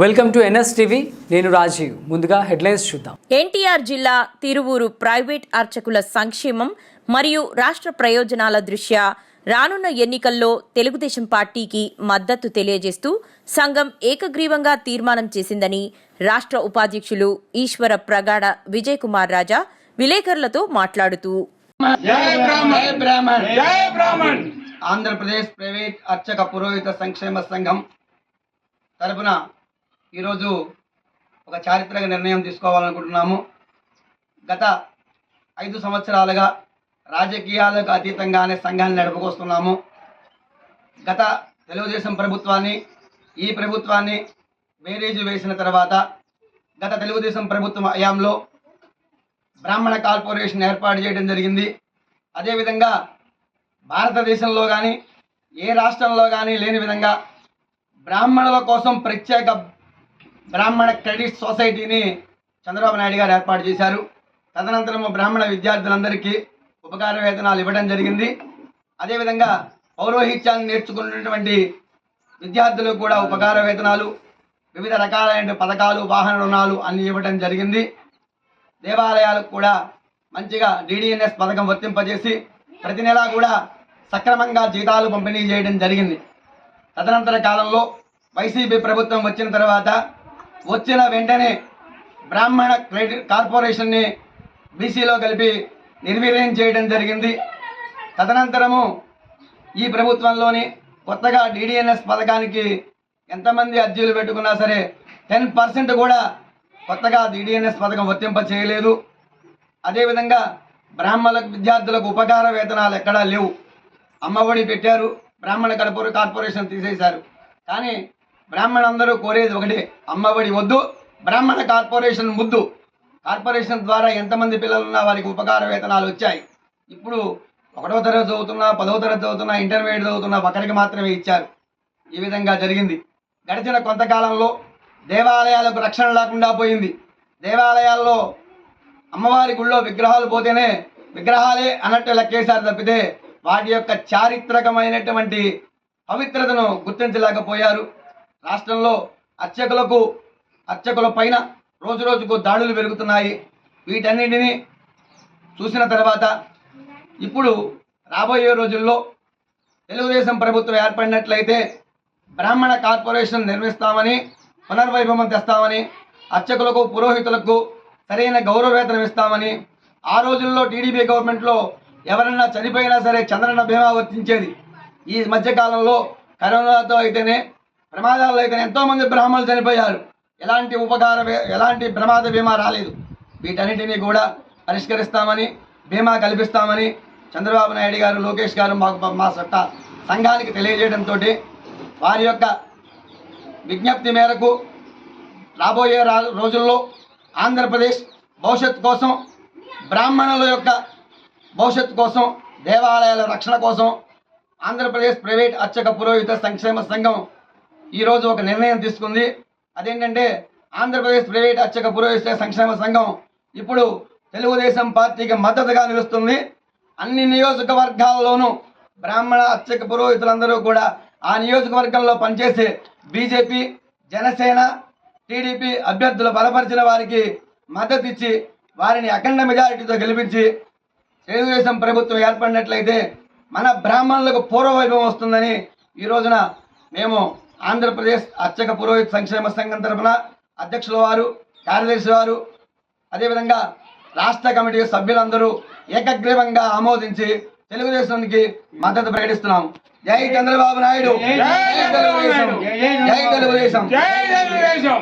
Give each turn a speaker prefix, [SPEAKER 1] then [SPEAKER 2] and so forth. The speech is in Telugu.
[SPEAKER 1] Welcome to NS TV. నేను రాజీవ్. ముందుగా హెడ్లైన్స్ చూద్దాం.
[SPEAKER 2] ఎన్టీఆర్ జిల్లా తిరువూరు ప్రైవేట్ అర్చకుల సంక్షేమం మరియు రాష్ట్ర ప్రయోజనాల దృష్ట్యా రానున్న ఎన్నికల్లో తెలుగుదేశం పార్టీకి మద్దతు తెలియజేస్తూ సంఘం ఏకగ్రీవంగా తీర్మానం చేసిందని రాష్ట్ర ఉపాధ్యక్షులు ఈశ్వర ప్రగాఢ విజయ్ కుమార్ రాజా విలేకరులతో మాట్లాడుతూ
[SPEAKER 3] ఆంధ్రప్రదేశ్ ప్రైవేట్ అర్చక పురోహిత సంక్షేమ సంఘం తరపున ఈరోజు ఒక చారిత్రక నిర్ణయం తీసుకోవాలనుకుంటున్నాము. గత ఐదు సంవత్సరాలుగా రాజకీయాలకు అతీతంగానే సంఘాన్ని నడుపుకొస్తున్నాము. గత తెలుగుదేశం ప్రభుత్వాన్ని ఈ ప్రభుత్వాన్ని బేరేజు వేసిన తర్వాత గత తెలుగుదేశం ప్రభుత్వం హయాంలో బ్రాహ్మణ కార్పొరేషన్ ఏర్పాటు చేయడం జరిగింది. అదేవిధంగా భారతదేశంలో కానీ ఏ రాష్ట్రంలో కానీ లేని విధంగా బ్రాహ్మణుల కోసం ప్రత్యేక బ్రాహ్మణ క్రెడిట్ సొసైటీని చంద్రబాబు నాయుడు గారు ఏర్పాటు చేశారు. తదనంతరము బ్రాహ్మణ విద్యార్థులందరికీ ఉపకార వేతనాలు ఇవ్వడం జరిగింది. అదేవిధంగా పౌరోహిత్యాన్ని నేర్చుకున్నటువంటి విద్యార్థులకు కూడా ఉపకార వేతనాలు వివిధ రకాలైన పథకాలు వాహన రుణాలు అన్ని ఇవ్వడం జరిగింది. దేవాలయాలకు కూడా మంచిగా డిడిఎన్ఎస్ పథకం వర్తింపజేసి ప్రతి నెలా కూడా సక్రమంగా జీతాలు పంపిణీ చేయడం జరిగింది. తదనంతర కాలంలో వైసీపీ ప్రభుత్వం వచ్చిన తర్వాత వచ్చిన వెంటనే బ్రాహ్మణ క్రెడిట్ కార్పొరేషన్ని బీసీలో కలిపి నిర్వీర్యం చేయడం జరిగింది. తదనంతరము ఈ ప్రభుత్వంలోని కొత్తగా డిడిఎన్ఎస్ పథకానికి ఎంతమంది అర్జీలు పెట్టుకున్నా సరే టెన్ పర్సెంట్ కూడా కొత్తగా డిడిఎన్ఎస్ పథకం వర్తింప చేయలేదు. అదేవిధంగా బ్రాహ్మణులకు విద్యార్థులకు ఉపకార వేతనాలు ఎక్కడా లేవు. అమ్మఒడి పెట్టారు బ్రాహ్మణ కడపూరు కార్పొరేషన్ తీసేశారు. కానీ బ్రాహ్మణులందరూ కోరేది ఒకటే అమ్మఒడి వద్దు బ్రాహ్మణ కార్పొరేషన్ ముద్దు. కార్పొరేషన్ ద్వారా ఎంతమంది పిల్లలు ఉన్నా వారికి ఉపకార వేతనాలు వచ్చాయి. ఇప్పుడు ఒకటో తరగతి చదువుతున్నా పదవ తరగతి చదువుతున్నా ఇంటర్మీడియట్ చదువుతున్నా ఒకరికి మాత్రమే ఇచ్చారు. ఈ విధంగా జరిగింది. గడిచిన కొంతకాలంలో దేవాలయాలకు రక్షణ లేకుండా పోయింది. దేవాలయాల్లో అమ్మవారి గుళ్ళో విగ్రహాలు పోతేనే విగ్రహాలే అన్నట్టు లెక్కేశారు తప్పితే వాటి యొక్క చారిత్రకమైనటువంటి పవిత్రతను గుర్తించలేకపోయారు. రాష్ట్రంలో అర్చకులకు అర్చకుల పైన రోజు రోజుకు దాడులు పెరుగుతున్నాయి. వీటన్నిటిని చూసిన తర్వాత ఇప్పుడు రాబోయే రోజుల్లో తెలుగుదేశం ప్రభుత్వం ఏర్పడినట్లయితే బ్రాహ్మణ కార్పొరేషన్ నిర్మిస్తామని పునర్వైభవం తెస్తామని అర్చకులకు పురోహితులకు సరైన గౌరవ వేతనం ఇస్తామని ఆ రోజుల్లో టీడీపీ గవర్నమెంట్లో ఎవరైనా చనిపోయినా సరే చంద్రన్న బీమా వర్తించేది. ఈ మధ్యకాలంలో కరోనాతో అయితేనే ప్రమాదాల్లో లేక ఎంతోమంది బ్రాహ్మణులు చనిపోయారు. ఎలాంటి ఉపకార ఎలాంటి ప్రమాద బీమా రాలేదు. వీటన్నిటినీ కూడా పరిష్కరిస్తామని బీమా కల్పిస్తామని చంద్రబాబు నాయుడు గారు లోకేష్ గారు మాకు మా సొట్ట సంఘానికి తెలియజేయడంతో వారి యొక్క విజ్ఞప్తి మేరకు రాబోయే రోజుల్లో ఆంధ్రప్రదేశ్ భవిష్యత్ కోసం బ్రాహ్మణుల యొక్క భవిష్యత్తు కోసం దేవాలయాల రక్షణ కోసం ఆంధ్రప్రదేశ్ ప్రైవేట్ అర్చక పురోహిత సంక్షేమ సంఘం ఈరోజు ఒక నిర్ణయం తీసుకుంది. అదేంటంటే ఆంధ్రప్రదేశ్ ప్రైవేట్ అర్చక పురోహిత సంక్షేమ సంఘం ఇప్పుడు తెలుగుదేశం పార్టీకి మద్దతుగా నిలుస్తుంది. అన్ని నియోజకవర్గాల్లోనూ బ్రాహ్మణ అర్చక పురోహితులందరూ కూడా ఆ నియోజకవర్గంలో పనిచేసే బీజేపీ జనసేన టీడీపీ అభ్యర్థులు బలపరిచిన వారికి మద్దతు ఇచ్చి వారిని అఖండ మెజారిటీతో గెలిపించి తెలుగుదేశం ప్రభుత్వం ఏర్పడినట్లయితే మన బ్రాహ్మణులకు పూర్వవైభవం వస్తుందని ఈ రోజున మేము ఆంధ్రప్రదేశ్ అర్చక పురోహిత సంక్షేమ సంఘం తరఫున అధ్యక్షుల వారు కార్యదర్శి వారు అదేవిధంగా రాష్ట్ర కమిటీ సభ్యులందరూ ఏకగ్రీవంగా ఆమోదించి తెలుగుదేశానికి మద్దతు ప్రకటిస్తున్నాం. జై
[SPEAKER 4] చంద్రబాబు నాయుడు.
[SPEAKER 3] జై తెలుగుదేశం.
[SPEAKER 4] జై తెలుగుదేశం.